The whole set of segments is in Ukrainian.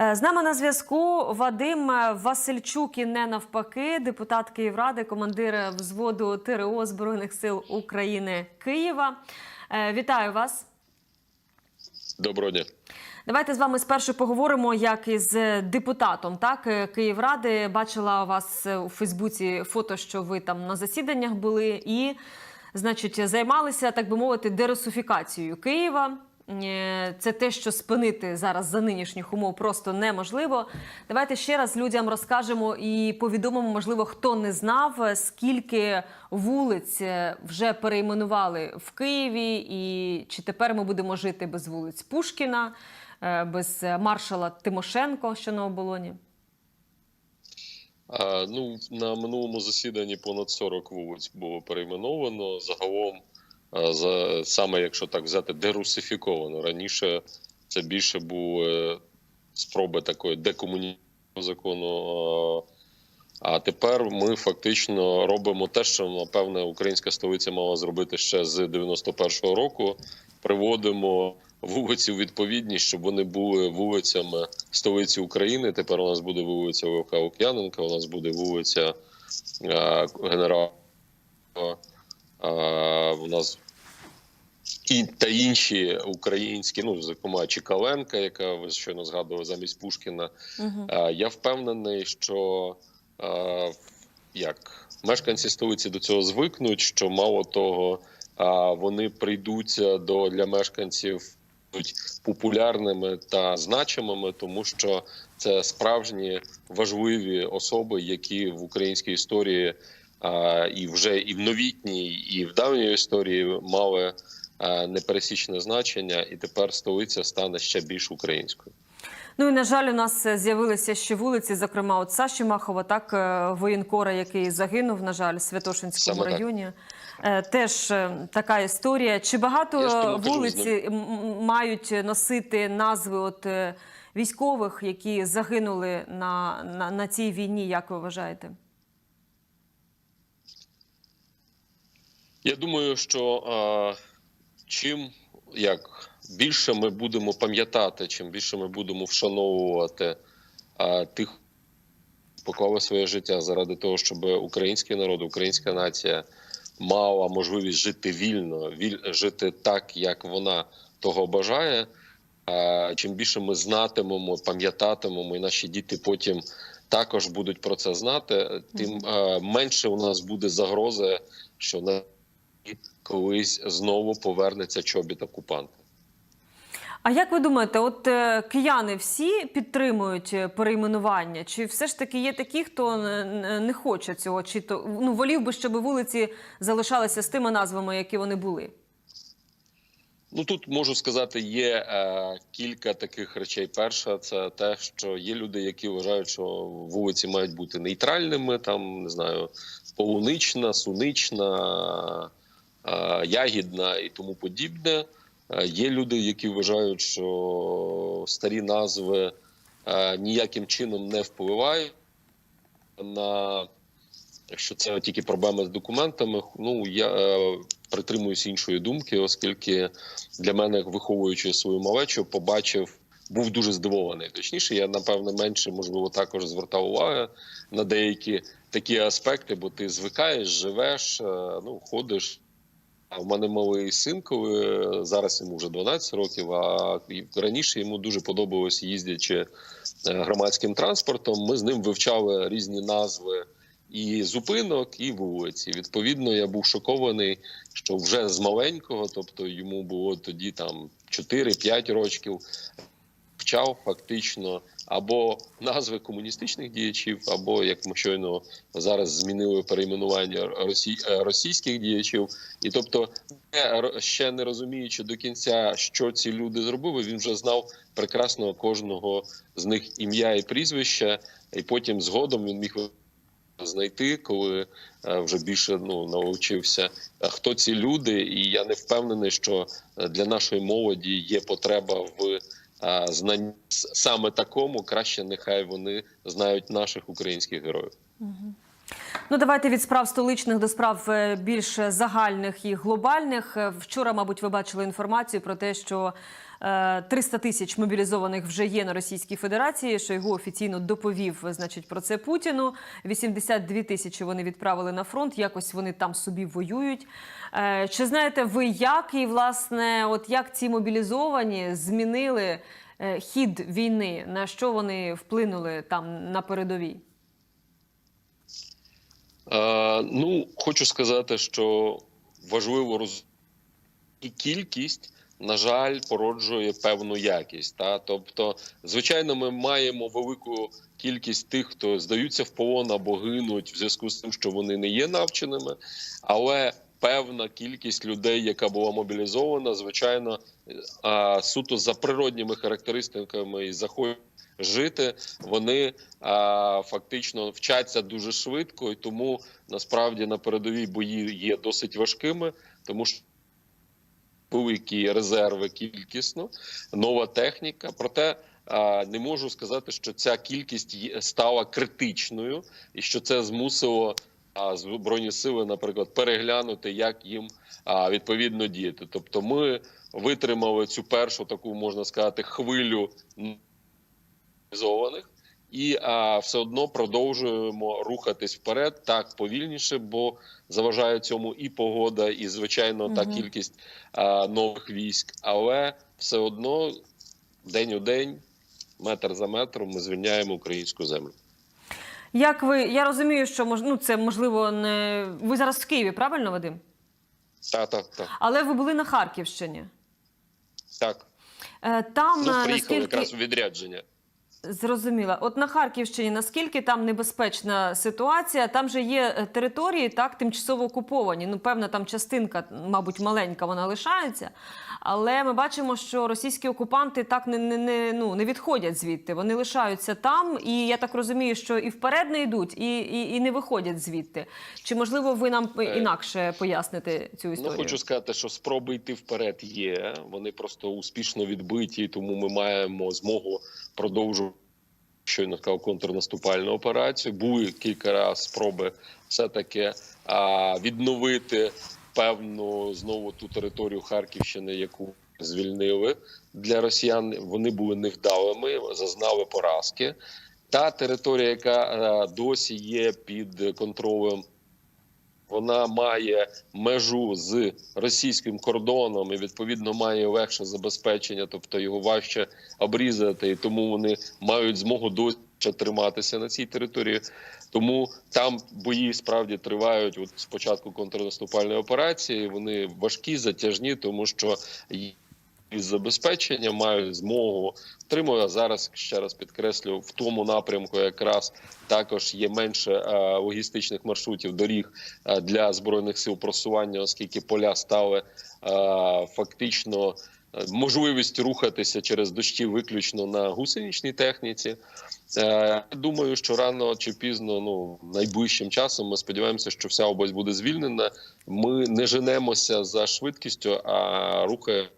Е, З нами на зв'язку Вадим Васильчук і не навпаки, депутат Київради, командир взводу ТРО Збройних сил України Києва. Е, Вітаю вас. Доброго дня. Давайте з вами спершу поговоримо, як із депутатом так е, Київради. Бачила у вас у Фейсбуці фото, що ви там на засіданнях були, і, значить, займалися, так би мовити, дерусифікацією Києва. Е, Це те, що спинити зараз за нинішніх умов просто неможливо. Давайте ще раз людям розкажемо і повідомимо, можливо, хто не знав, скільки вулиць е, вже перейменували в Києві, і чи тепер ми будемо жити без вулиць Пушкіна, е, без маршала Тимошенко, що на оболоні. А, ну, на минулому засіданні понад 40 вулиць було перейменовано. Загалом, за, саме якщо так взяти, дерусифіковано. Раніше це більше були спроби такої декомунізації закону. А тепер ми фактично робимо те, що напевне українська столиця мала зробити ще з 91-го року. Приводимо вулиці у відповідність, щоб вони були вулицями столиці України. Тепер у нас буде вулиця Левка Лук'яненка, у нас буде вулиця е, генерала. Е, у нас і та інші українські, ну зокрема Чікаленка, яка ви щойно згадували замість Пушкіна. Угу. Я впевнений, що як мешканці столиці до цього звикнуть, що мало того, вони прийдуться до для мешканців будуть популярними та значимими, тому що це справжні важливі особи, які в українській історії і вже і в новітній, і в давній історії мали непересічне значення, і тепер столиця стане ще більш українською. Ну і на жаль, у нас е, з'явилися ще вулиці, зокрема, от Саші Махова, так е, воєнкора, який загинув, на жаль, в Святошинському Саме районі. Е, Теж така історія. Чи багато вулиці мають носити назви от військових, які загинули на, на, на цій війні? Як ви вважаєте? Я думаю, що а, чим як більше ми будемо пам'ятати, чим більше ми будемо вшановувати а, тих, поклали своє життя заради того, щоб український народ, українська нація мала можливість жити вільно, віль, жити так, як вона того бажає. А, чим більше ми знатимемо, пам'ятатимемо, і наші діти потім також будуть про це знати, тим а, менше у нас буде загрози, що на колись знову повернеться чобіт окупанта. А як ви думаєте, от е, кияни всі підтримують е, перейменування? Чи все ж таки є такі, хто не- хоче цього? Чи то ну волів би, щоб вулиці залишалися з тими назвами, які вони були? Ну тут можу сказати, є е, кілька таких речей. Перша це те, що є люди, які вважають, що вулиці мають бути нейтральними, там не знаю, полунична, сунична, ягідна і тому подібне. Е, є люди, які вважають, що старі назви е, ніяким чином не впливають на Якщо це тільки проблеми з документами, ну я е, притримуюсь іншої думки, оскільки для мене, виховуючи свою малечу, побачив, був дуже здивований. Точніше, я напевно менше можливо також звертав увагу на деякі такі аспекти, бо ти звикаєш, живеш, е, ну ходиш. В мене малий син, коли зараз йому вже 12 років. А раніше йому дуже подобалось їздячи е, громадським транспортом. Ми з ним вивчали різні назви і зупинок, і вулиці. Відповідно, я був шокований, що вже з маленького, тобто йому було тоді там 4-5 років, вчав фактично або назви комуністичних діячів, або як ми щойно зараз змінили перейменування росій, е, російських діячів. І тобто, ще не розуміючи до кінця, що ці люди зробили, він вже знав прекрасно кожного з них ім'я і прізвище, і потім згодом він міг знайти, коли е, вже більше ну навчився, е, хто ці люди, і я не впевнений, що для нашої молоді є потреба в знанні с- саме такому. Краще нехай вони знають наших українських героїв. Ну, давайте від справ столичних до справ е, більш загальних і глобальних. Е, Вчора, мабуть, ви бачили інформацію про те, що 300 тисяч мобілізованих вже є на Російській Федерації. Шойгу офіційно доповів значить про це Путіну. 82 тисячі вони відправили на фронт. Якось вони там собі воюють. Е, Чи знаєте ви, як і власне, от як ці мобілізовані змінили е, хід війни? На що вони вплинули там на передовій? Е, ну, хочу сказати, що важливо роз... і кількість, на жаль, породжує певну якість. Та? Тобто, звичайно, ми маємо велику кількість тих, хто здаються в полон або гинуть в зв'язку з тим, що вони не є навченими, але певна кількість людей, яка була мобілізована, звичайно, суто за природніми характеристиками і захоплюють жити, вони а, фактично вчаться дуже швидко, і тому насправді на передовій бої є досить важкими, тому що великі резерви кількісно, нова техніка. Проте не можу сказати, що ця кількість стала критичною, і що це змусило збройні сили, наприклад, переглянути, як їм відповідно діяти. Тобто, ми витримали цю першу таку можна сказати хвилю мобілізованих. І а, все одно продовжуємо рухатись вперед так повільніше, бо заважає цьому і погода, і звичайно та Мгм. кількість а, нових військ. Але все одно день у день, метр за метром, ми звільняємо українську землю. Як ви я розумію, що мож, ну, це можливо не ви зараз в Києві, правильно, Вадим? Так, так, так, Але ви були на Харківщині. так. Е, Там Ну, е, приїхали наскільки якраз у відрядження. Зрозуміла, от на Харківщині наскільки там небезпечна ситуація? Там же є е, території, так тимчасово окуповані. Ну, певна там частинка, мабуть, маленька, вона лишається. Але ми бачимо, що російські окупанти так не, не, не, ну, не відходять звідти. Вони лишаються там, і я так розумію, що і вперед не йдуть, і, і, і не виходять звідти. Чи можливо ви нам Е, інакше поясните цю історію? Ну, хочу сказати, що спроби йти вперед є. Вони просто успішно відбиті, тому ми маємо змогу продовжувати щойно сказав контрнаступальну операцію. Були кілька разів спроби все-таки відновити певну знову ту територію Харківщини, яку звільнили для росіян. Вони були невдалими, зазнали поразки. Та територія, яка досі є під контролем вона має межу з російським кордоном і відповідно має легше забезпечення, тобто його важче обрізати, і тому вони мають змогу досі триматися на цій території. Тому там бої справді тривають. От спочатку контрнаступальної операції вони важкі, затяжні, тому що із забезпечення мають змогу втримую. А зараз ще раз підкреслю в тому напрямку, якраз також є менше е, логістичних маршрутів доріг е, для збройних сил просування, оскільки поля стали е, фактично. Можливість рухатися через дощі виключно на гусеничній техніці. Думаю, що рано чи пізно, ну найближчим часом, ми сподіваємося, що вся область буде звільнена. Ми не женемося за швидкістю, а рухаємо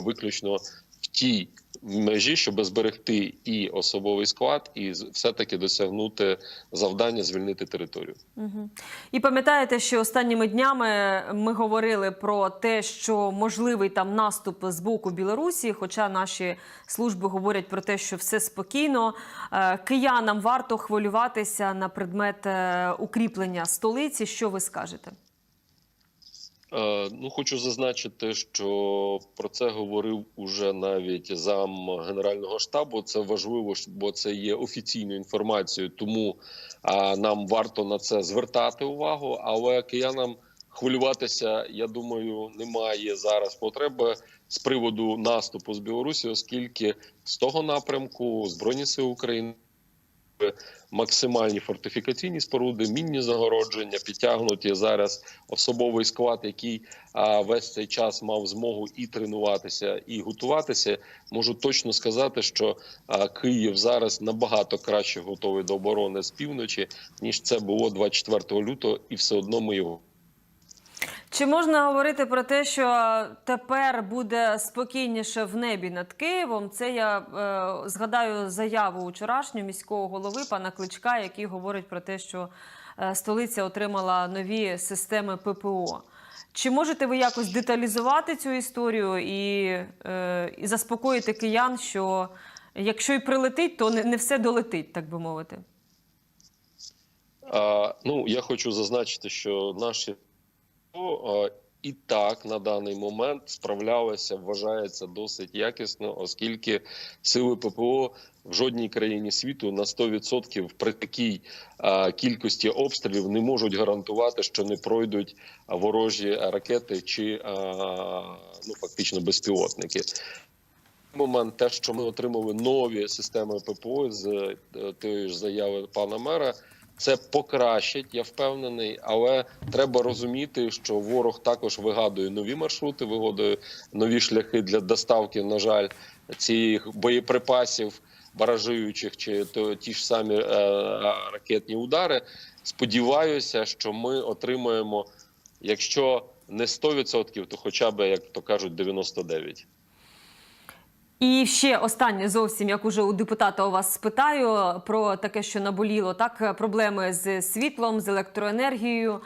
виключно в тій межі, щоб зберегти і особовий склад, і все-таки досягнути завдання звільнити територію. Угу. І пам'ятаєте, що останніми днями ми говорили про те, що можливий там наступ з боку Білорусі, хоча наші служби говорять про те, що все спокійно. Е, Киянам варто хвилюватися на предмет е, укріплення столиці. Що ви скажете? Е, Ну, хочу зазначити, що про це говорив уже навіть зам генерального штабу. Це важливо, бо це є офіційною інформацією, тому нам варто на це звертати увагу. Але киянам хвилюватися, я думаю, немає зараз потреби з приводу наступу з Білорусі, оскільки з того напрямку Збройні сили України. Максимальні фортифікаційні споруди, мінні загородження підтягнуті зараз особовий склад, який весь цей час мав змогу і тренуватися, і готуватися. Можу точно сказати, що Київ зараз набагато краще готовий до оборони з півночі ніж це було 24 лютого, і все одно ми його. Чи можна говорити про те, що тепер буде спокійніше в небі над Києвом? Це я е, згадаю заяву вчорашню міського голови пана Кличка, який говорить про те, що е, столиця отримала нові системи ППО. Чи можете ви якось деталізувати цю історію і, е, і заспокоїти киян, що якщо й прилетить, то не, не все долетить, так би мовити? А, ну, я хочу зазначити, що наші і так на даний момент справлялися, вважається досить якісно, оскільки сили ППО в жодній країні світу на 100% при такій а, кількості обстрілів не можуть гарантувати, що не пройдуть ворожі ракети чи а, ну фактично безпілотники. Момент, те, що ми отримали нові системи ППО з е, тієї ж заяви пана мера, це покращить, я впевнений, але треба розуміти, що ворог також вигадує нові маршрути, вигадує нові шляхи для доставки, на жаль, цих боєприпасів, баражуючих чи то ті ж самі е, ракетні удари. Сподіваюся, що ми отримаємо, якщо не 100%, то хоча б, як то кажуть, 99%. І ще останнє зовсім, як уже у депутата у вас спитаю про таке, що наболіло, так проблеми з світлом, з електроенергією.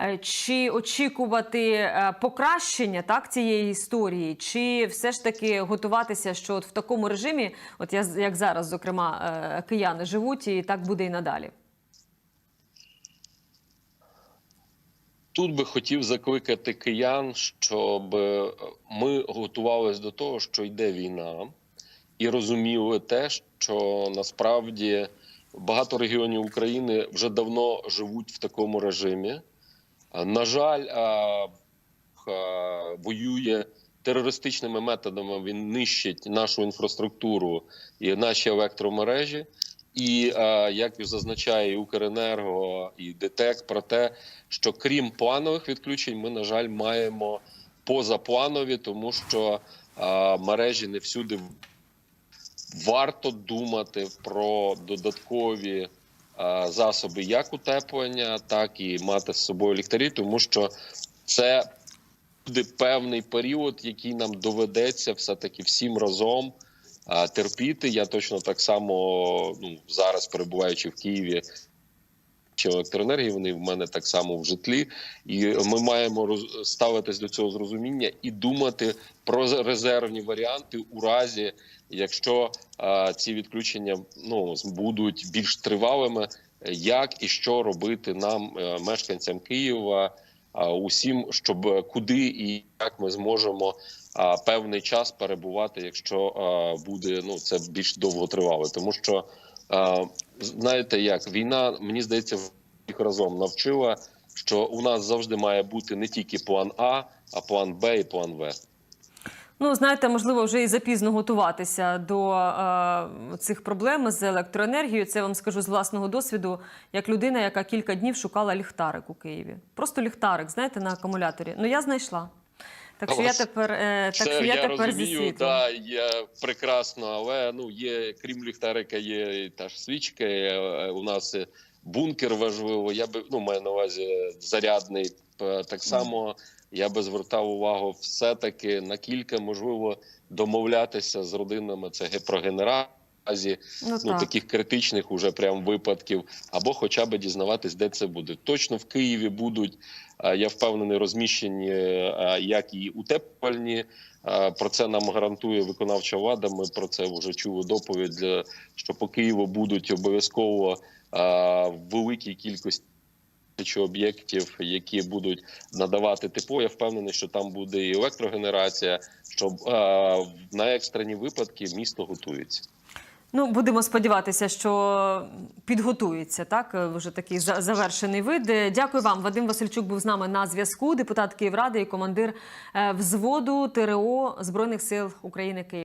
Е, Чи очікувати е, покращення так цієї історії, чи все ж таки готуватися, що от в такому режимі, от я як зараз, зокрема, е, кияни живуть, і так буде і надалі? Тут би хотів закликати киян, щоб е, ми готувалися до того, що йде війна, і розуміли те, що насправді багато регіонів України вже давно живуть в такому режимі. На жаль, воює терористичними методами. Він нищить нашу інфраструктуру і наші електромережі. І як зазначає і Укренерго і ДТЕК про те, що крім планових відключень, ми на жаль маємо позапланові, тому що мережі не всюди варто думати про додаткові засоби як утеплення, так і мати з собою ліхтарі, тому що це буде певний період, який нам доведеться все таки всім разом терпіти. Я точно так само ну зараз перебуваючи в Києві. Чи електроенергії вони в мене так само в житлі, і ми маємо ставитись до цього з розуміння і думати про резервні варіанти у разі, якщо а, ці відключення ну будуть більш тривалими, як і що робити нам, е, мешканцям Києва, а, усім, щоб куди і як ми зможемо а, певний час перебувати, якщо а, буде ну це більш довго тривало, тому що. А, знаєте, як війна, мені здається, всіх разом навчила, що у нас завжди має бути не тільки план А, а план Б і план В. Ну, знаєте, можливо, вже і запізно готуватися до е, цих проблем з електроенергією. Це вам скажу з власного досвіду, як людина, яка кілька днів шукала ліхтарик у Києві. Просто ліхтарик, знаєте, на акумуляторі. Ну я знайшла. Так що я тепер, е, так Це що я, я тепер розумію, світлом. да, є прекрасно, але ну є крім ліхтарика, є і та ж свічка. е, е, У нас бункер важливо. Я би ну маю на увазі зарядний. Так само я би звертав увагу все таки на кілька, можливо, домовлятися з родинами. Це про генерації. Ну, ну так. таких критичних уже прям випадків, або хоча б дізнаватись, де це буде. Точно в Києві будуть. Я впевнений, розміщені як і утеплювальні. Про це нам гарантує виконавча влада. Ми про це вже чули доповідь. Що по Києву будуть обов'язково в великій кількості тисячі об'єктів, які будуть надавати тепло. Я впевнений, що там буде і електрогенерація. Щоб на екстрені випадки місто готується. Ну, будемо сподіватися, що підготується так. е, Вже такий за- завершений вид. Е, Дякую вам. Вадим Васильчук був з нами на зв'язку. Депутат Київради і командир е, взводу ТРО Збройних сил України Київ.